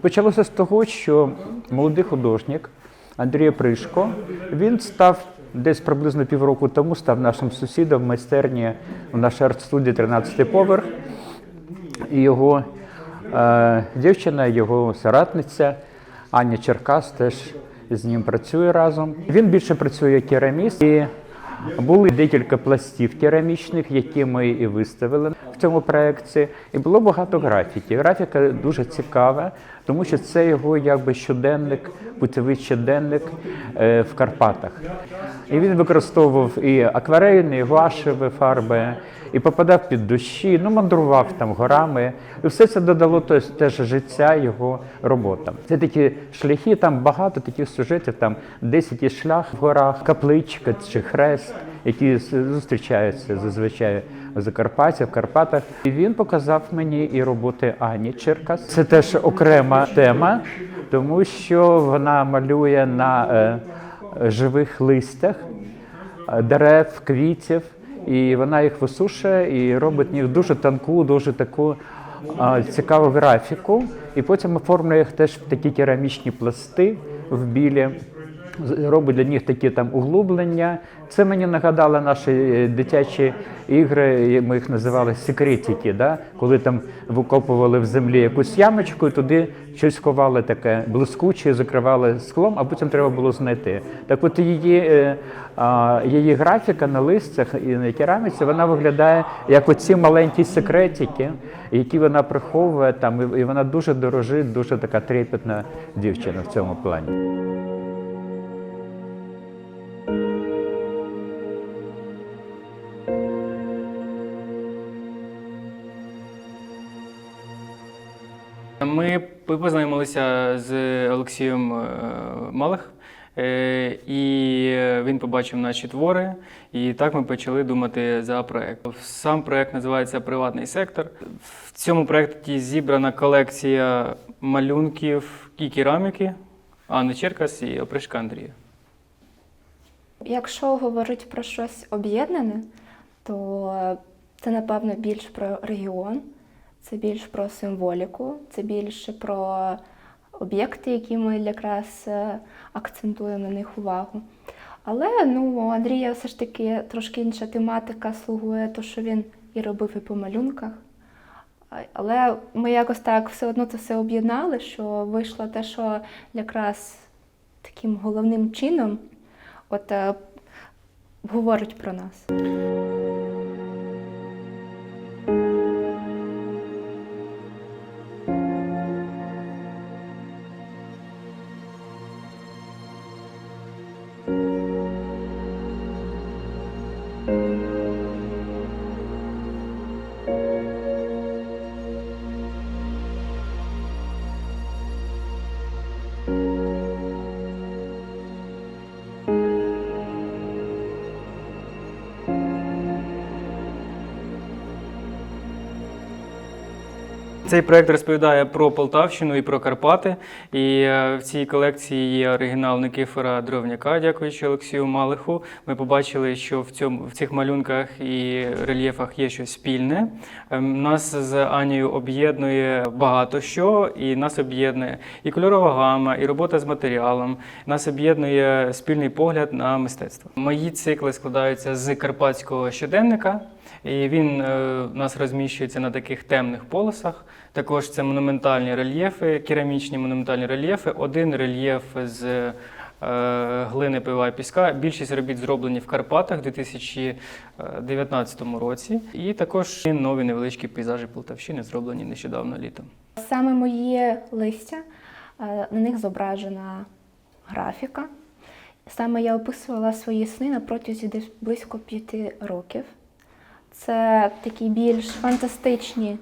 Почалося з того, що молодий художник Андрій Пришко він став десь приблизно півроку тому став нашим сусідом в майстерні в нашій арт-студії 13 поверх. І його е, дівчина, його соратниця Аня Черкас теж з ним працює разом. Він більше працює кераміст. І були декілька пластів керамічних, які ми і виставили в цьому проєкті. І було багато графіки. Графіка дуже цікава, тому що це його якби щоденник, путевий щоденник е, в Карпатах. І він використовував і акварельні, і гуашеві фарби, і попадав під дощі, ну мандрував там горами. І все це додало теж, теж життя його роботам. Це такі шляхи, там багато таких сюжетів, там якийсь шлях в горах, капличка чи хрест, які зустрічаються зазвичай в Закарпатті, в Карпатах. І він показав мені і роботи Ані Черкас. Це теж окрема тема, тому що вона малює на е, живих листях е, дерев, квітів, і вона їх висушує і робить їх дуже тонку, дуже таку а, цікаву графіку. І потім оформлює їх теж в такі керамічні пласти в білі. Робить для них такі там углублення. Це мені нагадало наші е, дитячі ігри, ми їх називали секретики, да? коли там викопували в землі якусь ямочку, і туди щось ховали таке блискуче, закривали склом, а потім треба було знайти. Так от її, е, її графіка на листях і на кераміці, вона виглядає як оці маленькі секретики, які вона приховує там, і вона дуже дорожить, дуже така трепетна дівчина в цьому плані. Ми ми познайомилися з Олексієм е, Малих, е, і він побачив наші твори, і так ми почали думати за проект. Сам проект називається Приватний сектор. В цьому проєкті зібрана колекція малюнків і кераміки Анни Черкас і Опришка Андрія. Якщо говорити про щось об'єднане, то це напевно більш про регіон, це більш про символіку, це більше про об'єкти, які ми якраз е, акцентуємо на них увагу. Але ну, у Андрія все ж таки трошки інша тематика слугує, то що він і робив і по малюнках. Але ми якось так все одно це все об'єднали, що вийшло те, що якраз таким головним чином от е, говорить про нас. Цей проект розповідає про Полтавщину і про Карпати. І е, в цій колекції є оригінал Никифора Дровняка, дякуючи Олексію Малиху. Ми побачили, що в цьому в цих малюнках і рельєфах є щось спільне. Ем, Нас з Анією об'єднує багато що, і нас об'єднує і кольорова гама, і робота з матеріалом. Нас об'єднує спільний погляд на мистецтво. Мої цикли складаються з карпатського щоденника. І він е, у нас розміщується на таких темних полосах. Також це монументальні рельєфи, керамічні монументальні рельєфи. Один рельєф з е, глини пива і піска. Більшість робіт зроблені в Карпатах у 2019 році. І також нові невеличкі пейзажі Полтавщини зроблені нещодавно літом. Саме мої листя, е, на них зображена графіка. Саме я описувала свої сни на протязі десь близько п'яти років. Це такі більш фантастичні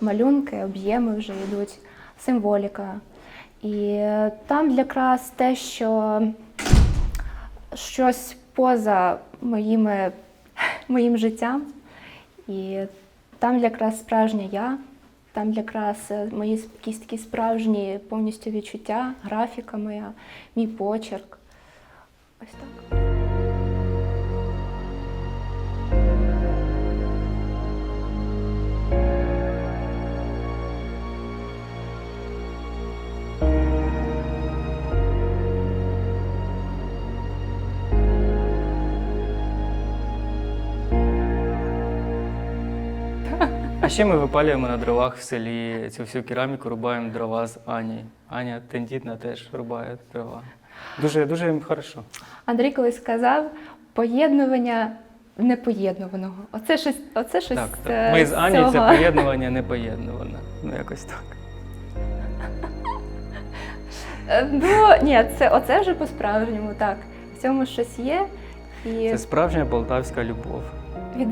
малюнки, об'єми вже йдуть, символіка. І е, там якраз те, що щось поза моїми, моїм життям. І там якраз справжня я, там якраз е, мої якісь такі справжні повністю відчуття, графіка моя, мій почерк. Ось так. А ще ми випалюємо на дровах в селі цю всю кераміку, рубаємо дрова з Ані. Аня тендітна теж рубає дрова. Дуже, дуже їм хорошо. Андрій колись сказав поєднування непоєднуваного. Оце щось, оце щось Так, е, так. Ми з Ані це поєднування не поєднуване. Ну, якось так. Е, Ну, ні, це оце вже по-справжньому, так. В цьому щось є. І Це справжня полтавська любов. від...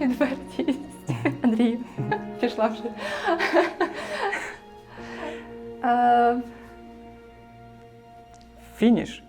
відвертість. Андрій, пішла вже. Фініш? Фініш?